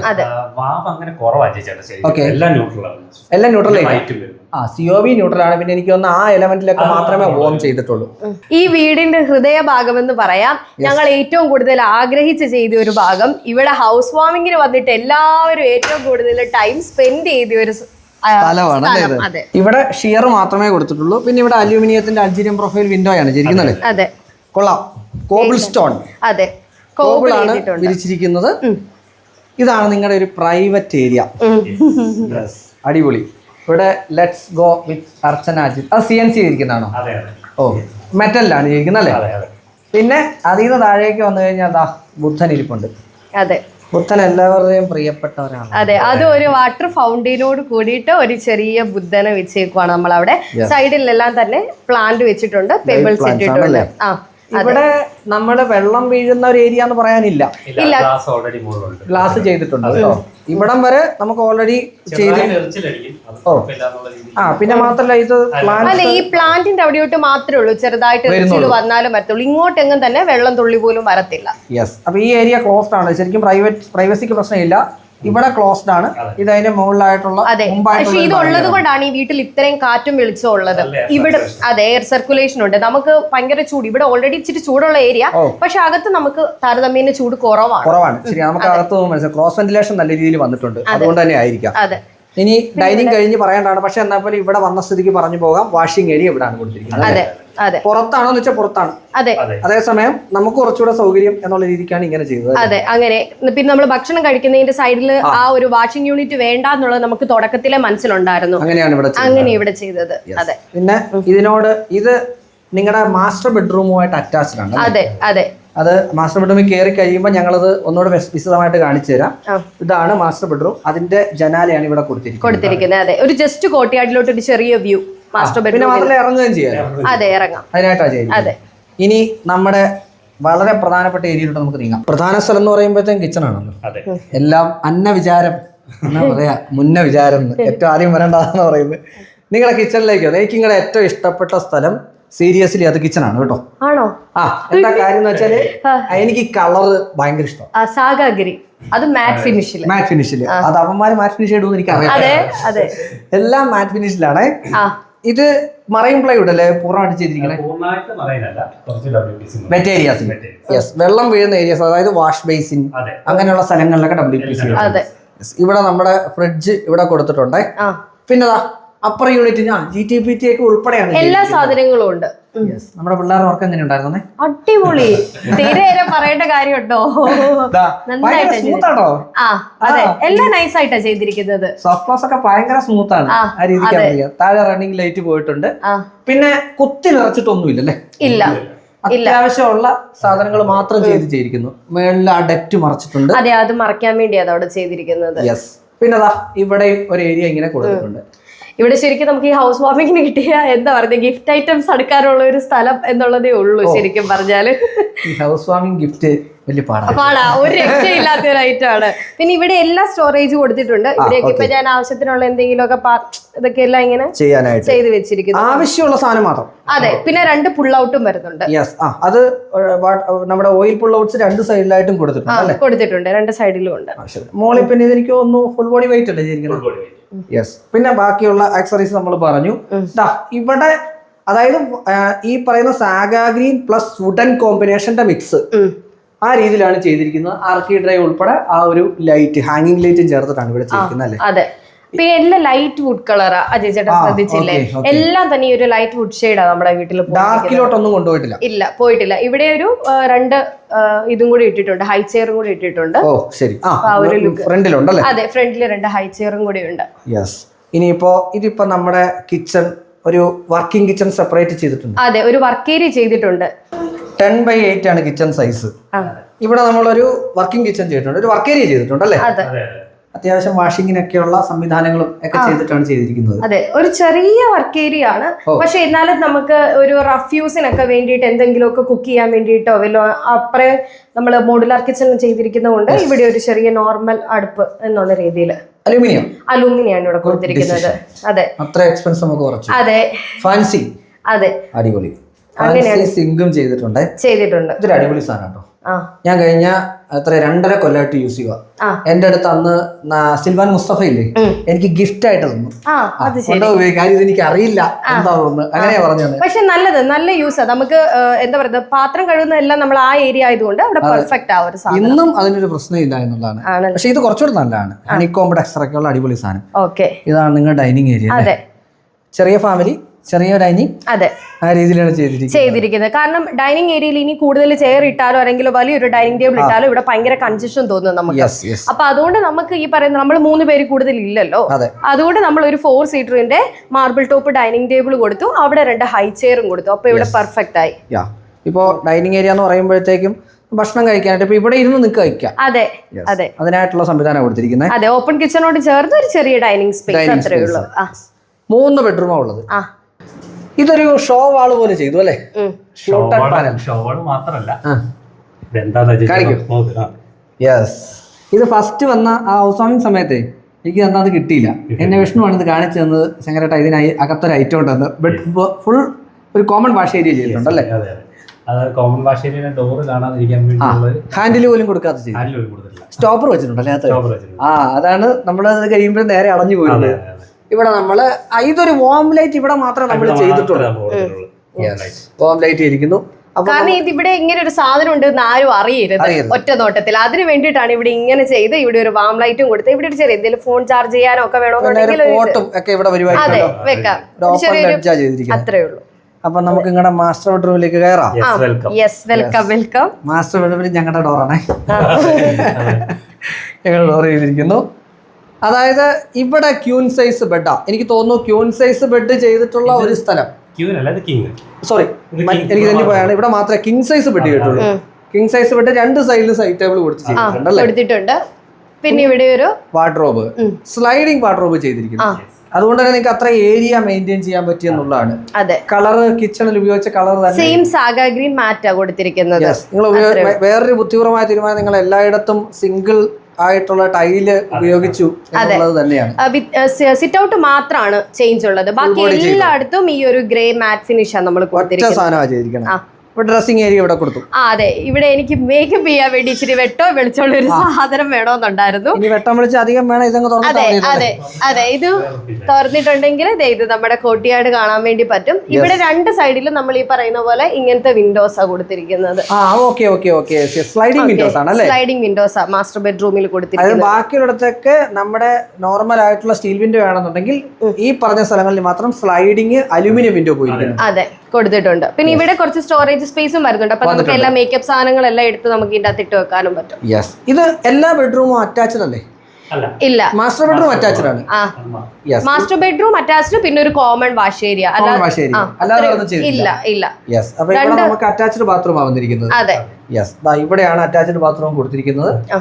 എല്ലാം ന്യൂട്രൽ ആണ്. ആ സി ഒ ബി ന്യൂട്രൽ ആണ്. പിന്നെ എനിക്ക് തോന്നുന്നു ആ എലമെന്റിലൊക്കെ മാത്രമേ വോം ചെയ്തിട്ടുള്ളൂ. ഈ വീടിന്റെ ഹൃദയഭാഗം എന്ന് പറയാം ഞങ്ങൾ ഏറ്റവും കൂടുതൽ ആഗ്രഹിച്ച് ചെയ്ത ഒരു ഭാഗം. ഇവിടെ ഹൗസ് വാമിങ്ങിന് വന്നിട്ട് എല്ലാവരും ഏറ്റവും കൂടുതൽ ടൈം സ്പെൻഡ് ചെയ്ത ഒരു സ്ഥലമാണ് ഇവിടെ ഷിയർ മാത്രമേ കൊടുത്തിട്ടുള്ളൂ. പിന്നെ ഇവിടെ അലൂമിനിയത്തിന്റെ അൾജീരിയം പ്രൊഫൈൽ വിൻഡോ ആണ്. ചെയ്തിരിക്കുന്നത് അതെ. കൊള്ളാം. കോബിൾ സ്റ്റോൺ അതെ കോബിൾ ആണ് വിരിച്ചിരിക്കുന്നത്. ഇതാണ് നിങ്ങളുടെ ഒരു പ്രൈവറ്റ് ഏരിയ അടിപൊളി. ഇവിടെ let's go with Archana Ajith അത് സി എൻ സി ഇരിക്കുന്നതാണോ? ഓ മെറ്റലിലാണ് ഇരിക്കുന്നത് അല്ലേ അതെ അതെ. പിന്നെ അതിൽ നിന്ന് താഴേക്ക് വന്നു കഴിഞ്ഞാൽ അതാ ബുദ്ധൻ ഇരിപ്പുണ്ട്. അതെ. ബുദ്ധൻ എല്ലാവരുടെയും പ്രിയപ്പെട്ടവരാണ് അതെ അത്. ഒരു വാട്ടർ ഫൗണ്ടൈനോട് കൂടിയിട്ട് ഒരു ചെറിയ ബുദ്ധനെ വെച്ചേക്കുവാണ് നമ്മൾ അവിടെ സൈഡിലെല്ലാം തന്നെ പ്ലാന്റ് വെച്ചിട്ടുണ്ട് പേബിൾസ് ഇട്ടിട്ടുണ്ട്. ആ. ഇവിടെ നമ്മൾ വെള്ളം വീഴുന്ന ഒരു ഏരിയ എന്ന് പറയാനില്ല. ഗ്ലാസ് ഓൾറെഡി ഗ്ലാസ് ചെയ്തിട്ടുണ്ട് കേട്ടോ. ഇവിടം വരെ നമുക്ക് ഓൾറെഡി ചെയ്ത് ഓ. ആ പിന്നെ മാത്രല്ല ഇത് പ്ലാൻ അല്ല ഈ പ്ലാന്റിന്റെ അവിടെയോട്ട് മാത്രമേ ഉള്ളൂ. ചെറുതായിട്ട് വന്നാലും വരത്തുള്ളൂ. ഇങ്ങോട്ടെങ്ങും തന്നെ വെള്ളം തുള്ളി പോലും വരത്തില്ല. യെസ് അപ്പൊ ഈ ഏരിയ ക്ലോസ്ഡ് ആണ്. ശരിക്കും പ്രൈവറ്റ് പ്രൈവസിക്ക് പ്രശ്നമില്ല. ഇവിടെ ക്ലോസ്ഡ് ആണ്. ഇത് അതിന്റെ മുകളിലായിട്ടുള്ള അതെ. പക്ഷെ ഇത് ഉള്ളത് കൊണ്ടാണ് ഈ വീട്ടിൽ ഇത്രയും കാറ്റും വെളിച്ചം ഉള്ളത്. ഇവിടെ അതെ എയർ സർക്കുലേഷൻ ഉണ്ട്. നമുക്ക് ഭയങ്കര ചൂട്. ഇവിടെ ഓൾറെഡി ഇച്ചിരി ചൂടുള്ള ഏരിയ പക്ഷെ അകത്ത് നമുക്ക് താരതമ്യേന ചൂട് കുറവാണ്. കുറവാണ്. ശരി നമുക്ക് അകത്ത് മനസ്സിലായി. ക്രോസ് വെന്റിലേഷൻ നല്ല രീതിയിൽ വന്നിട്ടുണ്ട്. അതുകൊണ്ട് തന്നെ ആയിരിക്കാം. അതെ. ഇനി ഡൈനിങ് കഴിഞ്ഞ് പറയേണ്ടതാണ്. പക്ഷെ എന്നാൽ പോലും ഇവിടെ വന്ന സ്ഥിതിക്ക് പറഞ്ഞു പോകാം. വാഷിംഗ് ഏരിയ ഇവിടെയാണ് കൊടുത്തിരിക്കുന്നത്. പുറത്താണോ വെച്ചാൽ പുറത്താണ്. അതെ. അതെ. അതേസമയം നമുക്ക് കുറച്ചുകൂടെ സൗകര്യം എന്നുള്ള രീതിക്കാണ് ഇങ്ങനെ ചെയ്തത്. അതെ അങ്ങനെ. പിന്നെ നമ്മൾ ഭക്ഷണം കഴിക്കുന്നതിന്റെ സൈഡിൽ ആ. ഒരു വാഷിംഗ് യൂണിറ്റ് വേണ്ട എന്നുള്ളത് നമുക്ക് തുടക്കത്തിലെ മനസ്സിലുണ്ടായിരുന്നു. അങ്ങനെയാണ് ഇവിടെ ചെയ്തത്. അങ്ങനെ ഇവിടെ ചെയ്തത്. അതെ. പിന്നെ ഇതിനോട് ഇത് നിങ്ങളുടെ മാസ്റ്റർ ബെഡ്റൂമുമായിട്ട് അറ്റാച്ച്ഡ് ആണ് അതെ അതെ. അത് മാസ്റ്റർ ബെഡ്റൂമിൽ കയറി കഴിയുമ്പോൾ ഞങ്ങളത് ഒന്നുകൂടെ വിശ- വിശദമായിട്ട് കാണിച്ചു തരാം. ഇതാണ് മാസ്റ്റർ ബെഡ്റൂം അതിന്റെ ജനാലയാണ് ഇവിടെ കൊടുത്തിരിക്കുന്നത്. കൊടുത്തിരിക്കുന്നത്. അതെ. ഒരു ജസ്റ്റ് കോട്ടയാടിലോട്ട് ഒരു ചെറിയ വ്യൂ മാസ്റ്റർ ഇറങ്ങുകയും ചെയ്യാം. അതെ ഇറങ്ങാം. ചെയ്യുന്നത്. അതെ. ഇനി നമ്മുടെ വളരെ പ്രധാനപ്പെട്ട ഏരിയയിലോട്ട് നമുക്ക് നീങ്ങാം. പ്രധാന സ്ഥലം എന്ന് പറയുമ്പോഴത്തേക്കും കിച്ചൺ ആണല്ലോ അതെ. എല്ലാം അന്ന വിചാരം. എന്നാ (laughs) പറയാ? മുന്ന വിചാരം ഏറ്റവും ആദ്യം വരേണ്ടതെന്ന് പറയുന്നത്. നിങ്ങളുടെ കിച്ചണിലേക്ക് വന്നു. എനിക്ക് നിങ്ങളുടെ ഏറ്റവും ഇഷ്ടപ്പെട്ട സ്ഥലം സീരിയസ്ലി അത് കിച്ചൺ ആണ് കേട്ടോ. ആണോ? ആ എന്താ കാര്യം എന്ന് വെച്ചാൽ എനിക്ക് കളർ ഭയങ്കര ഇഷ്ടം. സാഗാഗിരി. അത് മാറ്റ് ഫിനിഷിൽ മാറ്റ് ഫിനിഷിൽ അത് അവന്മാര് മാറ്റ് ഫിനിഷ് ഇടുമെന്ന് എനിക്ക് അറിയാം അതെ അതെ. എല്ലാം മാറ്റ് ഫിനിഷിലാണേ ആ. ഇത് മറൈൻ പ്ലൈവുഡ് അല്ലേ പൂർണമായിട്ട് ചെയ്തിരിക്കുന്നത് മെറ്റേരിയാസ് വെറ്റ് ഏരിയാസ് യെസ് വെള്ളം വീഴുന്ന ഏരിയാസ് അതായത് വാഷ് ബേസിൻ അതെ. അങ്ങനെയുള്ള സ്ഥലങ്ങളിലൊക്കെ ഡബ്ല്യു പി സി അതെ. ഇവിടെ നമ്മുടെ ഫ്രിഡ്ജ് ഇവിടെ കൊടുത്തിട്ടുണ്ട്. ആ. പിന്നെ അപ്പർ യൂണിറ്റ് ഞാൻ ജി ടി പി ടി ഒക്കെ ഉൾപ്പെടെയാണ് എല്ലാ സാധനങ്ങളും ഉണ്ട്. നമ്മുടെ പിള്ളേരുടെ വർക്ക് എങ്ങനെ ഉണ്ടായിരുന്നേ? അടിപൊളി. (laughs) തീരെ നേരം പറയേണ്ട കാര്യമുണ്ടോ? നന്നായിട്ട് ആ അതെ. എല്ലാം നൈസ് ആയിട്ടാ ചെയ്തിരിക്കുന്നത്. സോഫ്റ്റ് ഒക്കെ ഭയങ്കര സ്മൂത്ത് ആണ്. ആ, രീതിക്ക് താഴെ റണ്ണിങ് ലൈറ്റ് പോയിട്ടുണ്ട്. പിന്നെ കുത്തി നിറച്ചിട്ടൊന്നുമില്ല അല്ലേ? ഇല്ല. അത്യാവശ്യമുള്ള സാധനങ്ങൾ മാത്രം ചെയ്ത് ചെയ്തിരിക്കുന്നു. മേളിൽ ആ ഡെറ്റ് മറച്ചിട്ടുണ്ട്. അതെ അത് മറയ്ക്കാൻ വേണ്ടി അതവിടെ ചെയ്തിരിക്കുന്നത്. യെസ് പിന്നെ ദാ ഇവിടെ ഒരു ഏരിയ ഇങ്ങനെ കൊടുത്തിട്ടുണ്ട്. ഇവിടെ ശരിക്കും നമുക്ക് ഈ ഹൗസ് വാമിങ്ങിന് കിട്ടിയ എന്താ പറയുക ഗിഫ്റ്റ് ഐറ്റംസ് അടുക്കാനുള്ള ഒരു സ്ഥലം എന്നുള്ളതേ ഉള്ളൂ ശരിക്കും പറഞ്ഞാൽ. ഈ ഹൗസ് വാർമിംഗ് ഗിഫ്റ്റ് വലിയ പാടാ. ഒരു രക്ഷയില്ലാത്ത ഒരു ഐറ്റം ആണ്. പിന്നെ ഇവിടെ എല്ലാ സ്റ്റോറേജ് കൊടുത്തിട്ടുണ്ട്. ഇവിടെയൊക്കെ ഇപ്പൊ ഞാൻ ആവശ്യത്തിനുള്ള എന്തെങ്കിലുമൊക്കെ ഇതൊക്കെ എല്ലാം ഇങ്ങനെ ചെയ്യാനായിട്ട് ചെയ്തു വെച്ചിരിക്കുന്നു. ആവശ്യമുള്ള സാധനം മാത്രം. അതെ പിന്നെ രണ്ട് പുൾ ഔട്ടും വരുന്നുണ്ട്. യെസ് ആ അത് നമ്മുടെ ഓയിൽ പുൾ ഔട്ട്സ് രണ്ട് സൈഡിലായിട്ടും കൊടുത്തിട്ടുണ്ട് അല്ലേ? കൊടുത്തിട്ടുണ്ട് രണ്ട് സൈഡിലും ഉണ്ട്. മോളിൽ പിന്നെ ഇതെനിക്ക് ഒന്ന് ഫുൾ ബോഡി വെയിറ്റ് അല്ലേ ചെയ്തിരിക്കുന്നത്? യെസ് പിന്നെ ബാക്കിയുള്ള ആക്സറീസ് നമ്മൾ പറഞ്ഞു. ഇവിടെ അതായത് ഈ പറയുന്ന സാഗാ ഗ്രീൻ പ്ലസ് വുഡൻ കോമ്പിനേഷന്റെ മിക്സ് ആ രീതിയിലാണ് ചെയ്തിരിക്കുന്നത്. ആർക്കി ഡ്രൈവ് ഉൾപ്പെടെ ആ ഒരു ലൈറ്റ് ഹാങ്ങിങ് ലൈറ്റും ചേർത്തിട്ടാണ് ഇവിടെ ചെയ്തിരിക്കുന്നത് അല്ലേ? പിന്നെ എല്ലാം ലൈറ്റ് വുഡ് കളറാ അജയ് ചേട്ടൻ ആ, ശ്രദ്ധിച്ചില്ലേ. എല്ലാം തന്നെ ഈ ഒരു ലൈറ്റ് വുഡ് ഷെയ്ഡാ നമ്മുടെ വീട്ടിൽ ഡാർക്കിലോട്ടൊന്നും കൊണ്ടുപോയിട്ടില്ല. ഇല്ല പോയിട്ടില്ല. ഇവിടെ ഒരു രണ്ട് ഇതും കൂടി ഇട്ടിട്ടുണ്ട്. ഹൈ ചെയറും കൂടി ഇട്ടിട്ടുണ്ട്. ഓ ശരി. ആ ഒരു. ഫ്രണ്ടിലുണ്ടല്ലേ അതെ ഫ്രണ്ടിൽ രണ്ട് ഹൈ ചെയറും കൂടി ഉണ്ട്. യെസ് ഇനിയിപ്പോ ഇതിപ്പോ നമ്മുടെ കിച്ചൺ ഒരു വർക്കിംഗ് കിച്ചൺ സെപ്പറേറ്റ് ചെയ്തിട്ടുണ്ട്. അതെ ഒരു വർക്ക് ഏരിയ ചെയ്തിട്ടുണ്ട്. ടെൻ ബൈ എയ്റ്റ് ആണ് കിച്ചൺ സൈസ് ആ. ഇവിടെ നമ്മളൊരു വർക്കിംഗ് കിച്ചൺ ചെയ്തിട്ടുണ്ട്. ഒരു വർക്ക് ഏരിയ ചെയ്തിട്ടുണ്ട് അല്ലേ? അതെ. അതെ അതെ. അത്യാവശ്യം വാഷിങ്ങിനൊക്കെയുള്ള സംവിധാനങ്ങളും ഒക്കെ ചെയ്തിട്ടാണ് ചെയ്തിരിക്കുന്നത്. അതെ ഒരു ചെറിയ വർക്ക് ഏരിയ ആണ്. പക്ഷെ എന്നാലും നമുക്ക് ഒരു റഫ് യൂസിനൊക്കെ വേണ്ടിയിട്ട് എന്തെങ്കിലുമൊക്കെ കുക്ക് ചെയ്യാൻ വേണ്ടിയിട്ടോ വല്ലോ അപ്പറേ നമ്മൾ മോഡുലാർ കിച്ചൺ ചെയ്തിരിക്കുന്നതുകൊണ്ട് ഇവിടെ ഒരു ചെറിയ നോർമൽ അടുപ്പ് എന്നുള്ള രീതിയിൽ. അലൂമിനിയം. അലൂമിനിയാണ് ഇവിടെ കൊടുത്തിരിക്കുന്നത്. അതെ. അത്ര എക്സ്പെൻസ് നമുക്ക് കുറച്ചു. അതെ. ഫാൻസി അതെ. അടിപൊളി. അങ്ങനെയാണ്. സിങ്കും ചെയ്തിട്ടുണ്ട്. ചെയ്തിട്ടുണ്ട്. ഇതൊരു അടിപൊളി സാധനം കേട്ടോ ഞാൻ കഴിഞ്ഞ എത്ര രണ്ടര കൊല്ലമായിട്ട് യൂസ് ചെയ്യുക. എന്റെ അടുത്ത് അന്ന് സിൽവാൻ മുസ്തഫ ഇല്ലേ? എനിക്ക് ഗിഫ്റ്റ് ആയിട്ട് തന്നു. കൊണ്ടോ കാര്യം എനിക്ക് അറിയില്ല എന്താ തോന്നുന്നു അങ്ങനെയാ പറഞ്ഞത്. പക്ഷെ നല്ലത് നല്ല യൂസ് നമുക്ക് എന്താ പറയുക പാത്രം കഴുകുന്നതെല്ലാം നമ്മൾ ആ ഏരിയ ആയതുകൊണ്ട് അവിടെ പെർഫെക്റ്റ് ആ ഒരു സാധനം. ഇന്നും അതിനൊരു പ്രശ്നമില്ല എന്നുള്ളതാണ്. ആണല്ലോ? പക്ഷെ ഇത് കുറച്ചുകൂടി നല്ലതാണ്. ഹണിക്കോംബഡ് എക്സ്ട്രാ ഒക്കെ ഉള്ള അടിപൊളി സാധനം. ഓക്കെ. ഇതാണ് നിങ്ങളുടെ ഡൈനിങ് ഏരിയ ചെറിയ ഫാമിലി ചെറിയ ഡൈനിങ് അതെ. ആ രീതിയിലാണ് ചെയ്തിരിക്കുന്നത്. ചെയ്തിരിക്കുന്നത്. കാരണം ഡൈനിങ് ഏരിയയിൽ ഇനി കൂടുതൽ ചെയർ ഇട്ടാലോ അല്ലെങ്കിൽ വലിയൊരു ഡൈനിങ് ടേബിൾ ഇട്ടാലോ ഇവിടെ ഭയങ്കര കൺജഷൻ തോന്നുന്നു നമുക്ക്. അപ്പൊ അതുകൊണ്ട് നമുക്ക് ഈ പറയുന്ന നമ്മൾ മൂന്ന് പേര് കൂടുതൽ ഇല്ലല്ലോ. അതുകൊണ്ട് നമ്മൾ ഒരു ഫോർ സീറ്ററിന്റെ മാർബിൾ ടോപ്പ് ഡൈനിങ് ടേബിൾ കൊടുത്തു. അവിടെ രണ്ട് ഹൈ ചെയറും കൊടുത്തു. അപ്പൊ ഇവിടെ പെർഫെക്റ്റ് ആയി. ഇപ്പോ ഡൈനിങ് ഏരിയ എന്ന് പറയുമ്പോഴത്തേക്കും ഭക്ഷണം കഴിക്കാനായിട്ട് ഇപ്പൊ ഇവിടെ ഇരുന്ന് നിങ്ങൾക്ക് കഴിക്കാം അതെ. അതെ. അതിനായിട്ടുള്ള സംവിധാനം കൊടുത്തിരിക്കുന്നത്. അതെ ഓപ്പൺ കിച്ചണോട് ചേർന്ന് ഒരു ചെറിയ ഡൈനിങ് സ്പേസ് അത്രേ ഉള്ളൂ. മൂന്ന് ബെഡ്റൂമാണ് ഉള്ളത്. ആ. ഇതൊരു ഷോ വാൾ പോലെ ചെയ്തു അല്ലേ? മാത്രല്ല. യെസ് ഇത് ഫസ്റ്റ് വന്ന ആ അവസാനം സമയത്തെ എനിക്ക് തന്നത് അത് കിട്ടിയില്ല. എന്നെ വിഷ്ണുവാണ് ഇത് കാണിച്ചു തന്നത്. ശങ്കരേട്ട ഇതിനായി അകത്തൊരു ഐറ്റം ഉണ്ടെന്ന്. ബട്ട് ഫുൾ ഒരു കോമൺ ഭാഷ ഏരിയ ചെയ്തിട്ടുണ്ട് അല്ലേ? കോമൺ ഡോറ് കാണാതിരിക്കാൻ ഹാൻഡിൽ പോലും കൊടുക്കാത്ത ചെയ്തു. ആരിലും കൊടുത്തിട്ടില്ല. സ്റ്റോപ്പർ വെച്ചിട്ടുണ്ടല്ലേ ആ അതാണ് നമ്മൾ അത് കഴിയുമ്പോൾ നേരെ അടഞ്ഞു പോയിരുന്നത് ഇവിടെ നമ്മൾ ആ, ഇതൊരു വോം ലൈറ്റ് ഇവിടെ മാത്രം നമ്മൾ ചെയ്തിട്ടുള്ളൂ. നമ്മൾ വോം ലൈറ്റ് ഇരിക്കുന്നു. കാരണം ഇത് ഇവിടെ ഇങ്ങനെ ഒരു സാധനം ഉണ്ട് എന്ന് ആരും അറിയരുത്. ഒറ്റ നോട്ടത്തിൽ. അതിന് വേണ്ടിയിട്ടാണ് ഇവിടെ ഇങ്ങനെ ചെയ്ത് ഇവിടെ ഒരു വാം ലൈറ്റും കൊടുത്ത് ഇവിടെ ഒരു ചെറിയ എന്തെങ്കിലും ഫോൺ ചാർജ് ചെയ്യാനോ ഒക്കെ വേണമെന്നുണ്ടെങ്കിൽ പോട്ടും ഒക്കെ ഇവിടെ അതെ വെക്കാം. ചെറിയൊരു അത്രേ ഉള്ളൂ. അപ്പൊ നമുക്ക് നിങ്ങളുടെ മാസ്റ്റർ ബെഡ്റൂമിലേക്ക് കയറാം Yes, welcome. Yes welcome welcome master ബെഡ്റൂമിൽ ഞങ്ങളുടെ ഡോറാണേ ഞങ്ങൾ ഡോർ ചെയ്തിരിക്കുന്നു. അതായത് ഇവിടെ ക്യൂൻ സൈസ് ബെഡാ എനിക്ക് തോന്നുന്നു ക്യൂൻ സൈസ് ബെഡ് ചെയ്തിട്ടുള്ള ഒരു സ്ഥലം. സോറി എനിക്ക് തന്നെ പോയാണ് ഇവിടെ മാത്രമേ കിങ് സൈസ് ബെഡ് കിട്ടുള്ളൂ കിങ് സൈസ് ബെഡ് രണ്ട് സൈഡിലും സൈഡ് ടേബിൾ കൊടുത്ത് ചെയ്തിട്ടുണ്ട് അല്ലേ? കൊടുത്തിട്ടുണ്ട്. പിന്നെ ഇവിടെ ഒരു വാർഡ്രോബ് സ്ലൈഡിംഗ് വാർഡ്രോബ് ചെയ്തിരിക്കുന്നു. അതുകൊണ്ട് തന്നെ നിങ്ങൾക്ക് അത്ര ഏരിയ മെയിന്റെയിൻ ചെയ്യാൻ പറ്റിയെന്നുള്ളതാണ് അതെ. കളർ കിച്ചണിൽ ഉപയോഗിച്ച കളർ തന്നെ. സെയിം സാഗ ഗ്രീൻ മാറ്റാ കൊടുത്തിരിക്കുന്നത്. നിങ്ങൾ വേറൊരു ബുദ്ധിപരമായ തീരുമാനം നിങ്ങൾ എല്ലായിടത്തും സിംഗിൾ ആയിട്ടുള്ള ടൈൽ ഉപയോഗിച്ചു എന്നുള്ളത് തന്നെയാണ്. സിറ്റ് ഔട്ട് മാത്രമാണ് ചേഞ്ച് ഉള്ളത്. ബാക്കി എല്ലായിടത്തും ഈ ഒരു ഗ്രേ മാറ്റ് ഫിനിഷാണ് നമ്മൾ സാധനമാണ് ആ. ഡ്രസ്സിംഗ് ഏരിയ ഇവിടെ കൊടുത്തു. ആ അതെ. ഇവിടെ എനിക്ക് മേക്കപ്പ് ചെയ്യാൻ വേണ്ടി ഇച്ചിരി വെട്ടോ വെളിച്ചുള്ള ഒരു സാധനം വേണമെന്നുണ്ടായിരുന്നു. ഇനി വെട്ടം വിളിച്ച് അധികം വേണം ഇതങ്ങ് അതെ അതെ അതെ. ഇത് തുറന്നിട്ടുണ്ടെങ്കിൽ ഇത് നമ്മുടെ കോട്ടിയാട് കാണാൻ വേണ്ടി പറ്റും. ഇവിടെ രണ്ട് സൈഡിലും നമ്മൾ ഈ പറയുന്ന പോലെ ഇങ്ങനത്തെ വിൻഡോസ് കൊടുത്തിരിക്കുന്നത്. ആ okay okay okay sliding windows ആണ് സ്ലൈഡിംഗ് വിൻഡോസ് ആ മാസ്റ്റർ ബെഡ്റൂമിൽ കൊടുത്തിരിക്കുന്നത്. ബാക്കിയുള്ളടത്തൊക്കെ നമ്മുടെ നോർമൽ ആയിട്ടുള്ള സ്റ്റീൽ വിൻഡോ വേണമെന്നുണ്ടെങ്കിൽ ഈ പറഞ്ഞ സ്ഥലങ്ങളിൽ മാത്രം സ്ലൈഡിംഗ് അലുമിനിയം വിൻഡോ പോയിരിക്കുന്നു. അതെ കൊടുത്തിട്ടുണ്ട്. പിന്നെ ഇവിടെ കുറച്ച് സ്റ്റോറേജ് സ്പേസും വരുന്നുണ്ട് അപ്പൊ നമുക്ക് എല്ലാ മേക്കപ്പ് സാധനങ്ങളെല്ലാം എടുത്ത് നമുക്ക് ഇതിന്റെ അകത്ത് ഇട്ട് വെക്കാനും പറ്റും. യെസ് ഇത് എല്ലാ ബെഡ്റൂമും അറ്റാച്ച്ഡ് അല്ലേ? അല്ല. ഇല്ല. മാസ്റ്റർ ബെഡ്റൂം അറ്റാച്ച്ഡ് ആണ്. ആ. യെസ് മാസ്റ്റർ ബെഡ്റൂം അറ്റാച്ച്ഡ് പിന്നെ ഒരു കോമൺ വാഷ് ഏരിയ ഇല്ല ഇല്ല. നമുക്ക് അറ്റാച്ച്ഡ് ബാത്റൂം വന്നിരിക്കുന്നത്. അതെ. യെസ് ഇവിടെയാണ് അറ്റാച്ച്ഡ് ബാത്റൂം കൊടുത്തിരിക്കുന്നത്. ആ,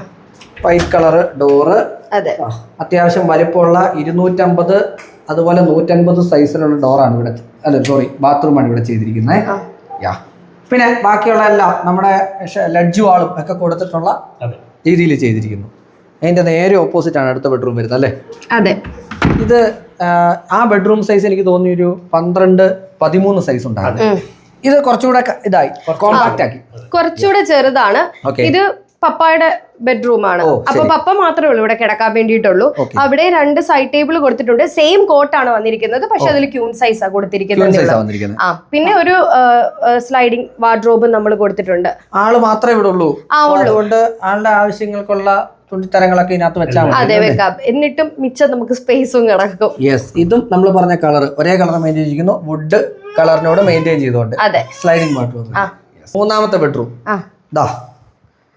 വൈറ്റ് കളർ ഡോറ് അതെ. അത്യാവശ്യം വലിപ്പമുള്ള ഇരുന്നൂറ്റമ്പത് അതുപോലെ നൂറ്റൻപത് സൈസിലുള്ള ഡോറാണ് ഇവിടെ. അല്ല സോറി ബാത്റൂമാണ് ഇവിടെ ചെയ്തിരിക്കുന്നത്. ആ. യാ പിന്നെ ബാക്കിയുള്ള എല്ലാം നമ്മുടെ ലഡ്ജ് വാളും ഒക്കെ കൊടുത്തിട്ടുള്ള അതെ. രീതിയിൽ ചെയ്തിരിക്കുന്നു. അതിന്റെ നേരെ ഓപ്പോസിറ്റ് ആണ് അടുത്ത ബെഡ്റൂം വരുന്നത് അല്ലേ? അതെ. ഇത് ആ, ആ ബെഡ്റൂം സൈസ് എനിക്ക് തോന്നി ഒരു പന്ത്രണ്ട് പതിമൂന്ന് സൈസ് ഉണ്ടായിരുന്നു. ഇത് കുറച്ചുകൂടെ ഇതായി. കോമ്പാക്ട് ആക്കി. കുറച്ചുകൂടെ ചെറുതാണ്. ഇത് പപ്പായുടെ ബെഡ്റൂം ആണ് അപ്പൊ പപ്പ മാത്രമേ ഉള്ളൂ ഇവിടെ കിടക്കാൻ വേണ്ടിയിട്ടുള്ളൂ. അവിടെ രണ്ട് സൈഡ് ടേബിൾ കൊടുത്തിട്ടുണ്ട് സെയിം കോട്ടാണ് വന്നിരിക്കുന്നത്. പക്ഷെ അതിൽ ക്യൂൺ സൈസാ കൊടുത്തിരിക്കുന്നത് ആ പിന്നെ ഒരു സ്ലൈഡിംഗ് വാർഡ്രോബ് നമ്മൾ കൊടുത്തിട്ടുണ്ട്. ആൾ മാത്രമേ ഇവിടെ ഉള്ളൂ. ആ, ഉള്ളു. അതുകൊണ്ട് ആളുടെ ആവശ്യങ്ങൾക്കുള്ള തുണിത്തരങ്ങളൊക്കെ ഇതിനകത്ത് വെച്ചാൽ അതെ വെക്കാം. എന്നിട്ടും മിച്ചം നമുക്ക് സ്പേസും കിടക്കും. യെസ് ഇതും നമ്മൾ പറഞ്ഞ കളർ ഒരേ കളർ മെയിന്റെയിൻ ചെയ്യുന്നു വുഡ് കളറിനോട് മെയിന്റെയിൻ ചെയ്തുകൊണ്ട് അതെ. സ്ലൈഡിംഗ് വാർഡ്രോബ് ആ. മൂന്നാമത്തെ ബെഡ്റൂം ആ. ദാ.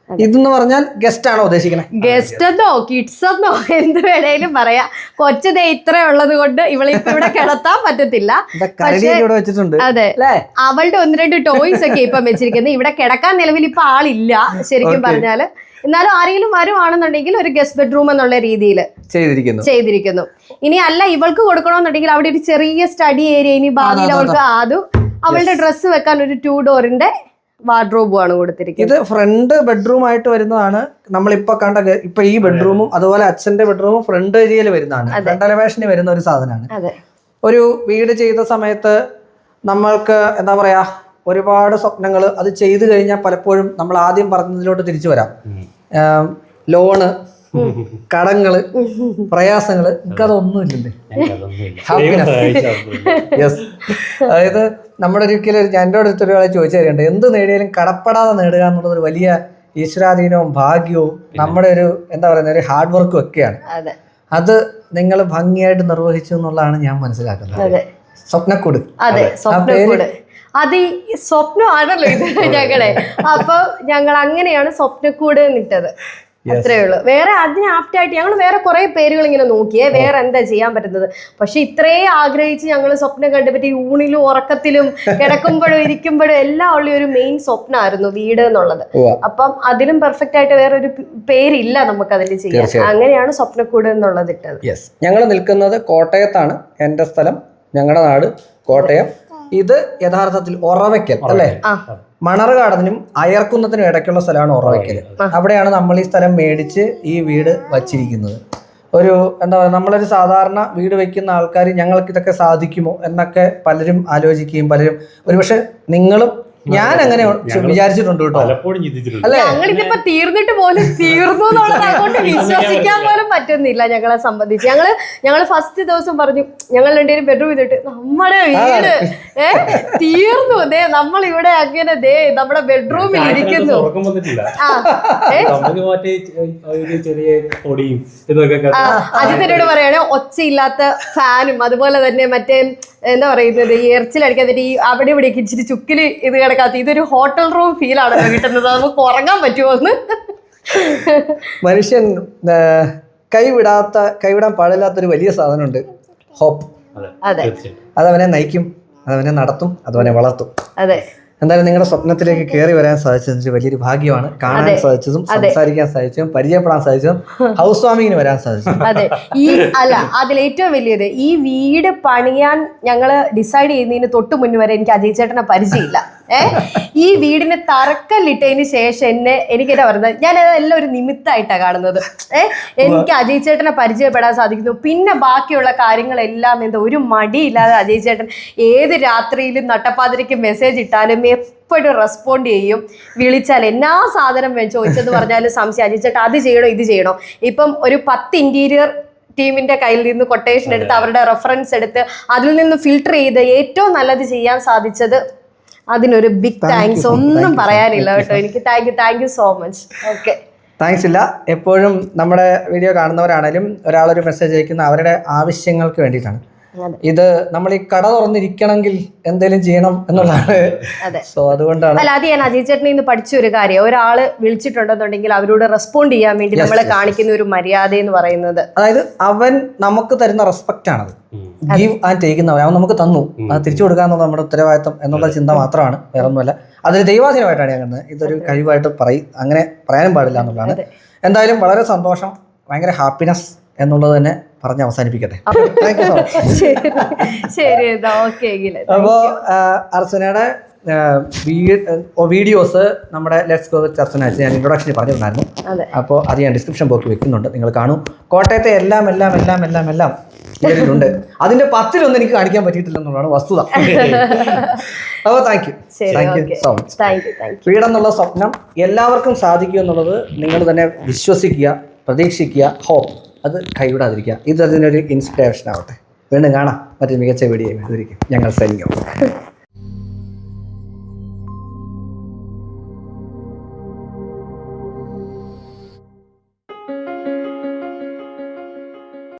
ഇതെന്ന് പറഞ്ഞാൽ ഗസ്റ്റ് ആണോ ഉദ്ദേശിക്കുന്നത് ഗസ്റ്റ് എന്നോ കിഡ്സ് എന്നോ എന്ത് വേണേലും പറയാം. കൊച്ചത് ഇത്ര ഉള്ളത് കൊണ്ട് ഇവളെ ഇവിടെ കിടത്താൻ പറ്റത്തില്ല. അതെ. അവളുടെ ഒന്ന് രണ്ട് ടോയ്സ് ഒക്കെ ഇപ്പം വെച്ചിരിക്കുന്നത്. ഇവിടെ കിടക്കാൻ നിലവിൽ ഇപ്പൊ ആളില്ല ശരിക്കും. പറഞ്ഞാൽ എന്നാലും ആരെങ്കിലും വരുവാണെന്നുണ്ടെങ്കിൽ ഒരു ഗസ്റ്റ് ബെഡ്റൂം എന്നുള്ള രീതിയിൽ ചെയ്തിരിക്കുന്നു. ചെയ്തിരിക്കുന്നു. ഇനി അല്ല ഇവൾക്ക് കൊടുക്കണമെന്നുണ്ടെങ്കിൽ അവിടെ ഒരു ചെറിയ സ്റ്റഡി ഏരിയ ഇനി ഭാവിയിൽ അവൾക്ക് ആദ്യം അവളുടെ ഡ്രസ്സ് വെക്കാൻ ഒരു ടൂ ഡോറിന്റെ വാർഡ്രോബും ആണ് കൊടുത്തിരിക്കുന്നത്. ഇത് ഫ്രണ്ട് ബെഡ്റൂം ആയിട്ട് വരുന്നതാണ്. നമ്മളിപ്പോ കണ്ട ഇപ്പൊ ഈ ബെഡ്റൂമും അതുപോലെ അച്ഛന്റെ ബെഡ്റൂമും ഫ്രണ്ട് ഏരിയയിൽ വരുന്നതാണ്. ഫ്രണ്ട് എലവേഷനിൽ വരുന്ന ഒരു സാധനമാണ്. അതെ. ഒരു വീട് ചെയ്ത സമയത്ത് നമ്മൾക്ക് എന്താ പറയാ ഒരുപാട് സ്വപ്നങ്ങൾ അത് ചെയ്തു കഴിഞ്ഞാൽ പലപ്പോഴും നമ്മൾ ആദ്യം പറഞ്ഞതിലോട്ട് തിരിച്ചു വരാം. ലോണ് കടങ്ങൾ പ്രയാസങ്ങൾ ഇല്ലല്ലേ. ദൈവം സഹായിച്ചാ ഒന്നുമില്ല. യെസ് അതായത് നമ്മുടെ ഒരിക്കലും ഞാൻ എന്റെ അടുത്ത് ഒരാളെ ചോദിച്ചറിയണ്ട് എന്ത് നേടിയാലും കടപ്പെടാതെ നേടുക എന്നുള്ളത് ഒരു വലിയ ഈശ്വരാധീനവും ഭാഗ്യവും നമ്മുടെ ഒരു എന്താ പറയുന്ന ഒരു ഹാർഡ് വർക്കും ഒക്കെയാണ്. അതെ. അത് നിങ്ങൾ ഭംഗിയായിട്ട് നിർവഹിച്ചു എന്നുള്ളതാണ് ഞാൻ മനസ്സിലാക്കുന്നത്. അതെ. സ്വപ്നക്കൂട്. അതെ സ്വപ്നക്കൂട്. അത് ഈ സ്വപ്നമാണല്ലോ ഇത് ഞങ്ങളെ. അപ്പൊ ഞങ്ങൾ അങ്ങനെയാണ് സ്വപ്നക്കൂട് എന്നിട്ടത്. അത്രേ ഉള്ളൂ. വേറെ അതിന് ആപ്റ്റ് ആയിട്ട് ഞങ്ങൾ വേറെ കുറെ പേരുകൾ ഇങ്ങനെ നോക്കിയേ വേറെ എന്താ ചെയ്യാൻ പറ്റുന്നത്. പക്ഷെ ഇത്രേ ആഗ്രഹിച്ച് ഞങ്ങൾ സ്വപ്നം കണ്ടുപറ്റി ഊണിലും ഉറക്കത്തിലും (laughs) കിടക്കുമ്പോഴും ഇരിക്കുമ്പോഴും എല്ലാം ഉള്ള ഒരു മെയിൻ സ്വപ്നമായിരുന്നു വീട് എന്നുള്ളത്. അപ്പം അതിലും പെർഫെക്റ്റ് ആയിട്ട് വേറെ ഒരു പേരില്ല നമുക്ക് അതിൽ ചെയ്യാൻ അങ്ങനെയാണ് സ്വപ്നക്കൂട് എന്നുള്ളത് ഇട്ടത്. യെസ് ഞങ്ങൾ നിൽക്കുന്നത് കോട്ടയത്താണ് എന്റെ സ്ഥലം. ഞങ്ങളുടെ നാട് കോട്ടയം. ഇത് യഥാർത്ഥത്തിൽ ഉറവയ്ക്കൽ അല്ലേ? മണർകാടനും അയർക്കുന്നതിനും ഇടയ്ക്കുള്ള സ്ഥലമാണ് ഉറവയ്ക്കൽ. അവിടെയാണ് നമ്മൾ ഈ സ്ഥലം മേടിച്ച് ഈ വീട് വച്ചിരിക്കുന്നത്. ഒരു എന്താ പറയുക നമ്മളൊരു സാധാരണ വീട് വെക്കുന്ന ആൾക്കാർ ഞങ്ങൾക്ക് ഇതൊക്കെ സാധിക്കുമോ എന്നൊക്കെ പലരും ആലോചിക്കുകയും പലരും ഒരുപക്ഷെ നിങ്ങളും ഞാൻ അങ്ങനെ വിചാരിച്ചിട്ടുണ്ട് കേട്ടോ. പലപ്പോഴും ചിന്തിച്ചിട്ടുണ്ട്. അല്ലേ ഞങ്ങളിതിപ്പോ തീർന്നിട്ട് പോലും തീർന്നു എന്നുള്ളത് അങ്ങോട്ട് വിശ്വസിക്കാൻ പോലും പറ്റുന്നില്ല ഞങ്ങളെ സംബന്ധിച്ച്. ഞങ്ങൾ ഞങ്ങൾ ഫസ്റ്റ് ദിവസം പറഞ്ഞു ഞങ്ങൾ രണ്ടുപേരും ബെഡ്റൂം ചെയ്തിട്ട് നമ്മുടെ വീട് ഏ തീർന്നു ദേ നമ്മൾ ഇവിടെ അങ്ങനെ ദേ നമ്മുടെ ബെഡ്റൂമിൽ ഇരിക്കുന്നു. അജിത്തിനോട് പറയണേ ഒച്ചയില്ലാത്ത ഫാനും അതുപോലെ തന്നെ മറ്റേ എന്താ പറയുന്നത് ഈ എർച്ചിലടിക്കാൻ പറ്റി ഈ അവിടെ ഇവിടെയൊക്കെ ഇച്ചിരി ചുക്കിൽ ഇത് കിടക്കാത്ത ഇതൊരു ഹോട്ടൽ റൂം ഫീൽ ആണല്ലോ കിട്ടുന്നത്. നമുക്ക് ഉറങ്ങാൻ പറ്റുമോ എന്ന്? മനുഷ്യൻ കൈവിടാത്ത കൈവിടാൻ പാടില്ലാത്തൊരു വലിയ സാധനമുണ്ട്. ഹോപ്പ്. അതെ. അതവനെ നയിക്കും അതവനെ നടത്തും അതവനെ വളർത്തും. അതെ. എന്തായാലും നിങ്ങളുടെ സ്വപ്നത്തിലേക്ക് കയറി വരാൻ സാധിച്ചത് വലിയൊരു ഭാഗ്യമാണ്. കാണാൻ സാധിച്ചതും സംസാരിക്കാൻ സാധിച്ചതും പരിചയപ്പെടാൻ സാധിച്ചതും (laughs) ഹൗസ് വാമിങ്ങിന് വരാൻ സാധിച്ചു അതെ. ഈ (laughs) അല്ല അതിൽ ഏറ്റവും വലിയത് ഈ വീട് പണിയാൻ ഞങ്ങൾ ഡിസൈഡ് ചെയ്യുന്നതിന് തൊട്ട് മുന്നേ വരെ എനിക്ക് അജയ് ചേട്ടനെ പരിചയമില്ല. ഏ? (laughs) ഈ വീടിന് തറക്കല്ലിട്ടതിന് ശേഷം എന്നെ എനിക്ക് എന്താ പറയുന്നത്? ഞാൻ അതെല്ലാം ഒരു നിമിത്തമായിട്ടാണ് കാണുന്നത്. ഏ? എനിക്ക് അജയ് ചേട്ടനെ പരിചയപ്പെടാൻ സാധിക്കുന്നു. പിന്നെ ബാക്കിയുള്ള കാര്യങ്ങളെല്ലാം എന്താ ഒരു മടിയില്ലാതെ അജയ് ചേട്ടൻ ഏത് രാത്രിയിലും നട്ടപ്പാതിരയ്ക്ക് മെസ്സേജ് ഇട്ടാലും എപ്പോഴും റെസ്പോണ്ട് ചെയ്യും. വിളിച്ചാൽ എന്നാ സാധനം ചോദിച്ചെന്ന് പറഞ്ഞാൽ സംശയം. അജയ് ചേട്ടാ അത് ചെയ്യണോ ഇത് ചെയ്യണോ? ഇപ്പം ഒരു പത്ത് ഇന്റീരിയർ ടീമിന്റെ കയ്യിൽ നിന്ന് കൊട്ടേഷൻ എടുത്ത് അവരുടെ റെഫറൻസ് എടുത്ത് അതിൽ നിന്ന് ഫിൽട്ടർ ചെയ്ത് ഏറ്റവും നല്ലത് ചെയ്യാൻ സാധിച്ചത് അതിനൊരു ബിഗ് താങ്ക്സ് ഒന്നും പറയാനില്ല കേട്ടോ. എനിക്ക് thank you thank you so much okay thanks ഇല്ല. എപ്പോഴും നമ്മുടെ വീഡിയോ കാണുന്നവരാണേലും ഒരാളൊരു മെസ്സേജ് അയക്കുന്ന അവരുടെ ആവശ്യങ്ങൾക്ക് വേണ്ടിയിട്ടാണ്. ഇത് നമ്മൾ ഈ കട തുറന്നിരിക്കണമെങ്കിൽ എന്തെങ്കിലും ചെയ്യണം എന്നുള്ളതാണ്. അതെ. സോ അതുകൊണ്ടാണ്. അല്ല അത് ഞാൻ അജയ് ചേട്ടനെ ഇന്ന് പഠിച്ച ഒരു കാര്യം. ഒരാൾ വിളിച്ചിട്ടുണ്ടെന്നുണ്ടെങ്കിൽ അവരോട് റെസ്പോണ്ട് ചെയ്യാൻ വേണ്ടി നമ്മൾ കാണിക്കുന്ന ഒരു മര്യാദ എന്ന് പറയുന്നത്. അതായത് അവൻ നമുക്ക് തരുന്ന റെസ്പെക്റ്റ് ആണത്. ഗീവ് ആൻഡ് ടേക്കുന്നവൻ അവൻ നമുക്ക് തന്നു. അത് തിരിച്ചു കൊടുക്കുക എന്നുള്ളത് നമ്മുടെ ഉത്തരവാദിത്തം എന്നുള്ള ചിന്ത മാത്രമാണ്. വേറെ ഒന്നുമല്ല അതൊരു ദൈവാധീനമായിട്ടാണ് ഞാൻ കണ്ടത് ഇതൊരു കഴിവായിട്ട് പറയും അങ്ങനെ പറയാനും പാടില്ല എന്നുള്ളതാണ്. എന്തായാലും വളരെ സന്തോഷം. ഭയങ്കര ഹാപ്പിനെസ് എന്നുള്ളത് തന്നെ പറഞ്ഞ് അവസാനിപ്പിക്കട്ടെ. (laughs) ശരി. അപ്പോൾ അർച്ചനയുടെ വീഡിയോസ് നമ്മുടെ ലെറ്റ്സ് ഗോ ചർച്ചന ഞാൻ ഇൻട്രൊഡക്ഷൻ പറഞ്ഞിട്ടുണ്ടായിരുന്നു അപ്പോൾ അത്. ഞാൻ ഡിസ്ക്രിപ്ഷൻ ബോക്സിൽ വെക്കുന്നുണ്ട്. നിങ്ങൾ കാണും. കോട്ടയത്തെ എല്ലാം എല്ലാം എല്ലാം എല്ലാം എല്ലാം ഉണ്ട് അതിന്റെ പത്തിലൊന്നും എനിക്ക് കാണിക്കാൻ പറ്റിയിട്ടില്ല എന്നുള്ളതാണ് വസ്തുത അപ്പോൾ thank you thank you so much വീടെന്നുള്ള സ്വപ്നം എല്ലാവർക്കും സാധിക്കും എന്നുള്ളത് നിങ്ങൾ തന്നെ വിശ്വസിക്കുക പ്രതീക്ഷിക്കുക ഹോപ്പ് അത് കൈവിടാതിരിക്കുക. ഇത് അതിനൊരു ഇൻസ്പിറേഷൻ ആവട്ടെ. വീണ്ടും കാണാം. മറ്റൊരു മികച്ച വീഡിയോ ഞങ്ങൾ സൈനിക്കും